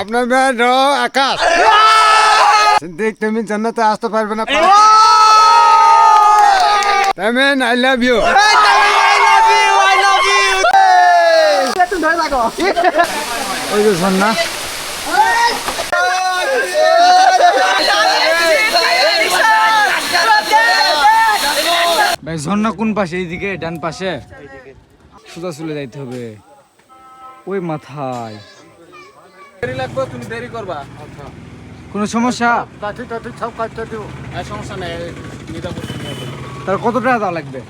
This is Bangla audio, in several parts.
আপনার মেয়ের র আকাশ। দেখ তুমি জান্নাতে আসতে পারবে না। তামিন আই লাভ ইউ ওই যে ঝর্ণা ভাই ঝর্ণা কোন পাশে? এইদিকে ডান পাশে। সোজা চলে যাইতে হবে। ওই মাথায়। দেরি লাগবে তুমি দেরি করবা। কোনো সমস্যা? কাঠি টাঠি সব কাটতে দিব আর সমস্যা নেই বলছি তার কত টাকা দেওয়া লাগবে?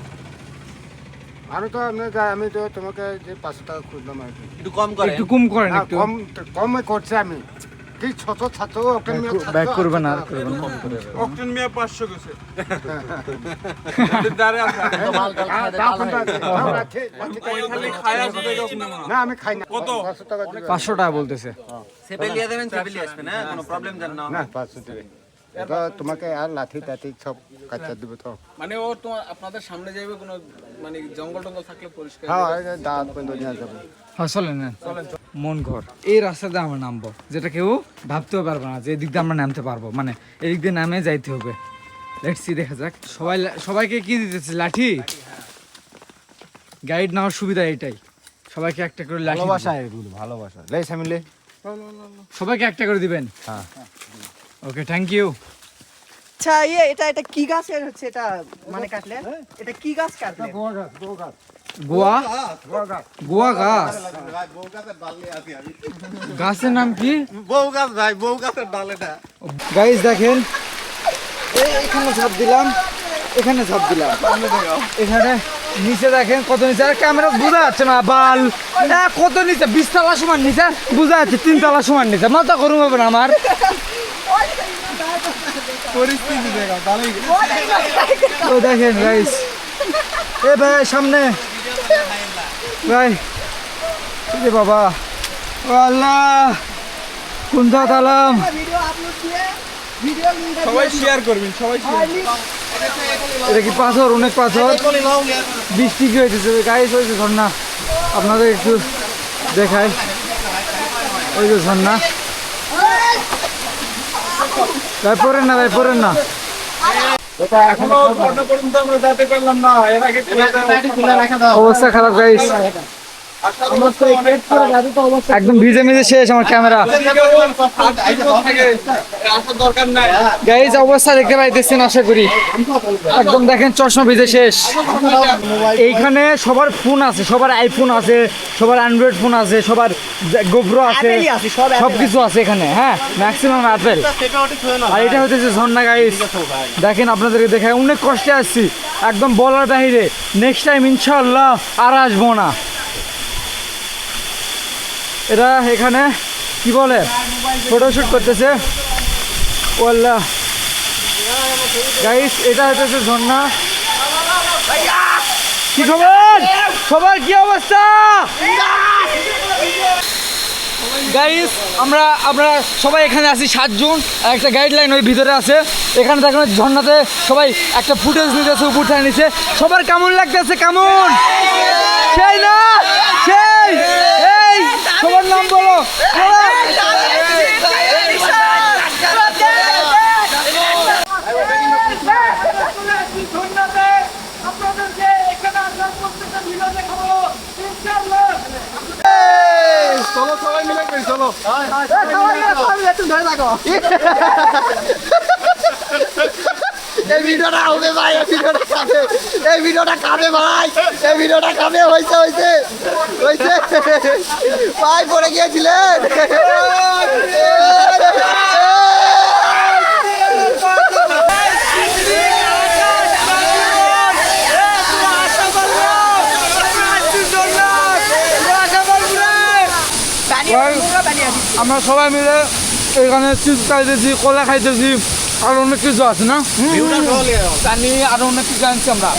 আমি তো এমনি যাই আমি তো তোমাকে যে পাঁচশো টাকা খুঁজলাম আর কি। একটু কম করে একটু কম করেন কম কমে করছে আমি। কি ছাত্র ওকে নিয়ে ছাত্র ব্যাক করবেন আছে, আর করবেন না। অক্টেন মিয়া পাঁচশো গেছে। হ্যাঁ, দাও কোনটা আছে? খালি খায়া গেছে না না আমি খাই না। কত? পাঁচশো টাকা দিবে পাঁচশো টাকা বলতেছে। দেবেন আসবে না? কোনো প্রবলেম জান না। না পাঁচশো দিবে এবার তোমাকে আর লাঠি টাঠি সব কাটতে দিবে তো। মানে ও তোমার আপনাদের সামনে যাইবে কোনো মানে জঙ্গল টঙ্গল থাকলে পরিষ্কার হ্যাঁ দাঁত বন্ধ নিয়ে যাবে। হ্যাঁ চলেন না মন ঘর। এই রাস্তাতে আমরা নামবো যেটা কেউ ভাবতেও পারব না যে এদিক দিয়ে আমরা নামতে পারব। মানে এদিক দিয়ে নামে যাইতে হবে। লেটস সি দেখা যাক। সবাই সবাইকে কি দিতেছে? লাঠি? গাইড নেওয়ার সুবিধা এটাই। সবাইকে একটা করে লাঠি ভালোবাসা এগুলো ভালোবাসা। লে সামিলে সবাইকে একটা করে দিবেন? হ্যাঁ। ওকে থ্যাংক ইউ আচ্ছা ইয়ে এটা এটা কি গাছের হচ্ছে? এটা মানে কাটলেন? এটা কি গাছ কাটলেন? গোয়া গাছ গোয়া গাছ। গোয়া? গোয়া গাছ। গাছের নাম কি? বউ গাছ ভাই বউ গাছের ডাল এটা গাইস দেখেন এখানে ঝাপ দিলাম। এখানে ঝাপ দিলাম। এখানে নিচে দেখেন কত নিচে। আর ক্যামেরা বোঝা যাচ্ছে না, বাল। কত নিচে? বিশ তলা সমান নিচে। বোঝা যাচ্ছে তিন তলা সমান নিচে। মাথা করুন হবে না আমার। পরিস্থিতি দেখেন গাইস এ ভাই, সামনে ভাই যে বাবা। ও আল্লাহ কোন তালাম সবাই শেয়ার করবেন সবাই এটা কি পাথর? অনেক পাথর। বৃষ্টি কি হয়েছে গাইস হয়েছে ঝর্ণা। আপনাদের একটু দেখাই। ওই যে ঝর্ণা। ভাই পড়েন না ভাই পড়েন না। এখনও ঘটনা পর্যন্ত আমরা যেতে পারলাম না। এর আগে অবস্থা খারাপ গাইস একদম ভিজে ভিজে শেষ আমার ক্যামেরা। আসার দরকার নাই গাইস অবস্থা দেখতে পাইতেছেন আশা করি। একদম দেখেন চশমা ভিজে শেষ। এইখানে সবার ফোন আছে সবার আইফোন আছে সবার অ্যান্ড্রয়েড ফোন আছে সবার গোপ্রো আছে সব কিছু আছে। এখানে হ্যাঁ? ম্যাক্সিমাম অ্যাপেল আর এটা হচ্ছে ঝর্ণা গাইজ দেখেন আপনাদেরকে দেখে অনেক কষ্টে আসছি। একদম বলার বাহিরে। নেক্সট টাইম ইনশাআল্লাহ আর আসব না। এরা এখানে কি বলে? ফটোশুট করতেছে। ওয়াল্লাহ গাইস এটা হচ্ছে ঝর্ণা। কি খবর? সবার কি অবস্থা? গাইস আমরা আমরা সবাই এখানে আছি সাতজন একটা গাইডলাইন ওই ভিতরে আছে। এখানে দেখেন ঝর্ণাতে সবাই একটা ফুটেজ নিতেছে, উপর থেকে নিচে সবার কেমন লাগতেছে? কেমন? সেই না? সেই! সবার নাম বলো চলো সবাই মিলে চলো ধরে থাকো এই ভিডিওটা হবে ভাই এই ভিডিওটা কাবে এই ভিডিওটা কাবে ভাই, এই ভিডিওটা কাবে হইছে হইছে হইছে ভাই, পড়ে গিয়েছিলেন? আমরা সবাই মিলে এখানে চিপস খাইতেছি, কলা খাইতেছি। আর অনেক কিছু আছে না? জানি আর অনেক কিছু আনছি আমরা।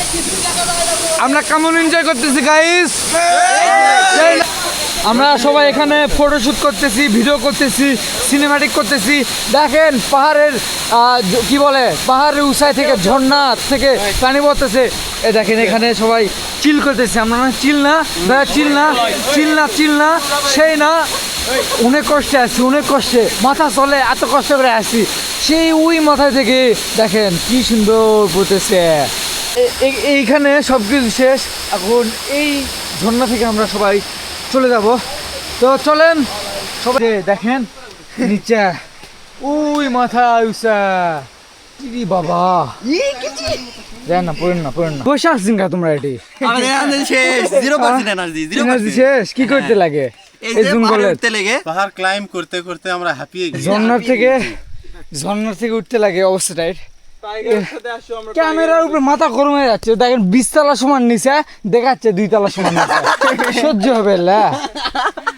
আমরা কেমন এনজয় করতেছি গাইস আমরা সবাই এখানে ফটোশুট করতেছি ভিডিও করতেছি সিনেমাটিক করতেছি। দেখেন পাহাড়ের কি বলে? পাহাড়ের উঁচাই থেকে ঝর্ণা থেকে পানি পড়তেছে। এ দেখেন এখানে সবাই চিল করতেছে। আমরা না চিল না চিল না চিল না চিল না সেই না। অনেক কষ্টে আছি অনেক কষ্টে। মাথা চলে এত কষ্ট করে আসি সেই ওই মাথা থেকে দেখেন কি সুন্দর পড়তেছে। এইখানে সব কিছু শেষ। এখন এই ঝর্ণা থেকে আমরা সবাই চলে যাব। তো চলেন সবাই দেখেন নিচে। ওই মাথা উষা ইরি বাবা? দেন না পড়েন না পড়েন না। বসে আসছেন তোমরা এটি? শেষ জিরো পার্সেন্ট এনার্জি জিরো শেষ কি করতে লাগে? এই যে জঙ্গলে উঠতে লেগে? পাহাড় ক্লাইম করতে করতে আমরা হাঁপিয়ে গেছি। ঝর্ণার থেকে ঝর্ণার থেকে উঠতে লাগে অবস্থাটাই ক্যামেরার উপরে মাথা গরম হয়ে যাচ্ছে। দেখেন বিশ তলা সমান নিচে দেখাচ্ছে দুই তলা সমান সহ্য হবে লা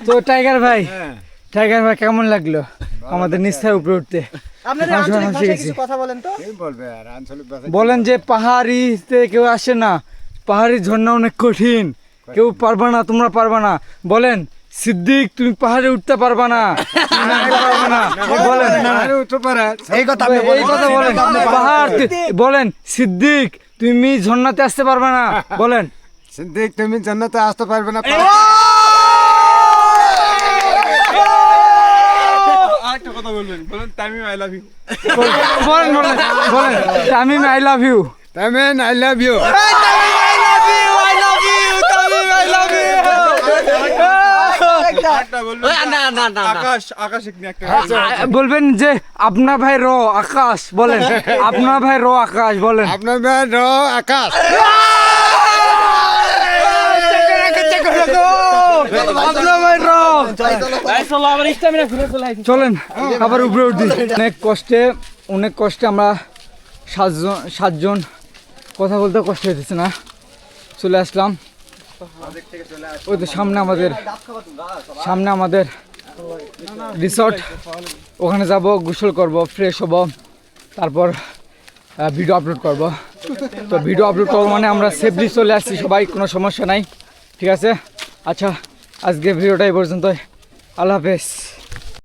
তো টাইগার ভাই টাইগার ভাই কেমন লাগল আমাদের নিস্তার উপরে উঠতে? বলেন যে পাহাড়িতে কেউ আসে না। পাহাড়ি ঝর্ণা অনেক কঠিন। কেউ পারবে না তোমরা পারবে না। বলেন সিদ্দিক তুমি পাহাড়ে উঠতে পারবা না। তুমি পারবে না। বলেন উঠতে পারে। এই কথা এই কথা বলেন। পাহাড় বলেন সিদ্দিক তুমি ঝর্ণাতে আসতে পারবে না। বলেন। সিদ্দিক তুমি জান্নাতে আসতে পারবে না। আরেকটা কথা বলবেন। বলুন তামিম আই লাভ ইউ বলেন বলেন বলেন। আমি I love you Tamim I love you না না না আকাশ আকাশ এখানে একটা বলবেন যে আপনার ভাই র আকাশ বলেন। আপনার ভাই র আকাশ বলেন। আপনার ভাই র আকাশ। চলেন আবার উপরে উঠি। অনেক কষ্টে অনেক কষ্টে আমরা সাতজন সাতজন কথা বলতে কষ্ট হইতেছে না। চলে আসলাম। ওই তো সামনে আমাদের সামনে আমাদের রিসর্ট ওখানে যাব, গোসল করব ফ্রেশ হব, তারপর ভিডিও আপলোড করব। তো ভিডিও আপলোড করব মানে আমরা সেফলি চলে আসছি সবাই, কোনো সমস্যা নাই, ঠিক আছে? আচ্ছা আজকে ভিডিওটা এই পর্যন্ত আল্লাহ হাফেজ।